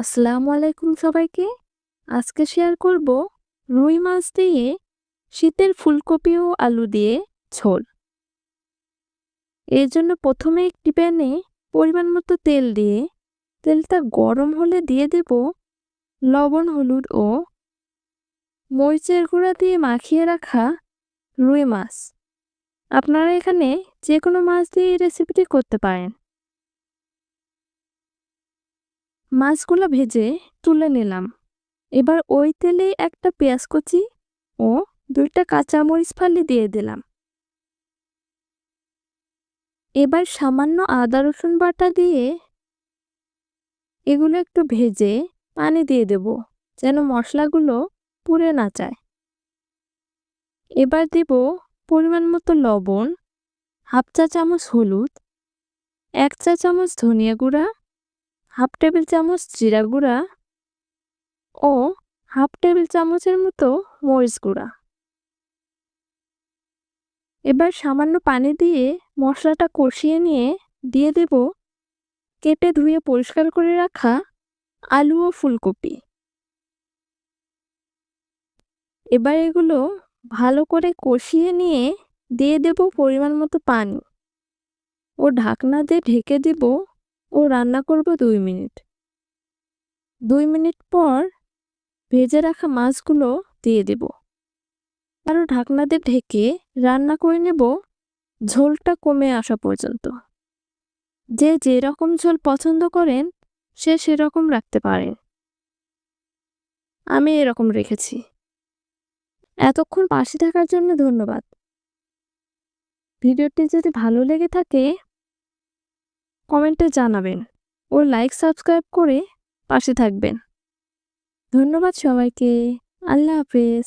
আসসালামু আলাইকুম সবাইকে। আজকে শেয়ার করব রুই মাছ দিয়ে শীতের ফুলকপি ও আলু দিয়ে ঝোল। এর জন্য প্রথমে একটি প্যানে পরিমাণ মতো তেল দিয়ে, তেলটা গরম হলে দিয়ে দেব লবণ, হলুদ ও মরিচের গুঁড়া দিয়ে মাখিয়ে রাখা রুই মাছ। আপনারা এখানে যে কোনো মাছ দিয়ে এই রেসিপিটি করতে পারেন। মাছগুলো ভেজে তুলে নিলাম। এবার ওই তেলে একটা পেঁয়াজ কুচি ও দুইটা কাঁচামরিচ ফালি দিয়ে দিলাম। এবার সামান্য আদা, রসুন বাটা দিয়ে এগুলো একটু ভেজে পানি দিয়ে দেব, যেন মশলাগুলো পুড়ে না যায়। এবার দেব পরিমাণ মতো লবণ, হাফ চা চামচ হলুদ, এক চা চামচ ধনিয়া গুঁড়া হাফ টেবিল চামচ জিরা গুঁড়া ও হাফ টেবিল চামচের মতো মরিচ গুঁড়া। এবার সামান্য পানি দিয়ে মশলাটা কষিয়ে নিয়ে দিয়ে দেব কেটে ধুয়ে পরিষ্কার করে রাখা আলু ও ফুলকপি। এবার এগুলো ভালো করে কষিয়ে নিয়ে দিয়ে দেব পরিমাণ মতো পানি। ও ঢাকনা দিয়ে ঢেকে দেব ও রান্না করব দুই মিনিট। দুই মিনিট পর ভেজে রাখা মাছগুলো দিয়ে দেব। আরও ঢাকনা দিয়ে ঢেকে রান্না করে নেব ঝোলটা কমে আসা পর্যন্ত। যে যেরকম ঝোল পছন্দ করেন, সে সেরকম রাখতে পারেন। আমি এরকম রেখেছি। এতক্ষণ পাশে থাকার জন্য ধন্যবাদ। ভিডিওটি যদি ভালো লেগে থাকে কমেন্টে জানাবেন। ও লাইক সাবস্ক্রাইব করে পাশে থাকবেন। ধন্যবাদ সবাইকে। আল্লাহ হাফেজ।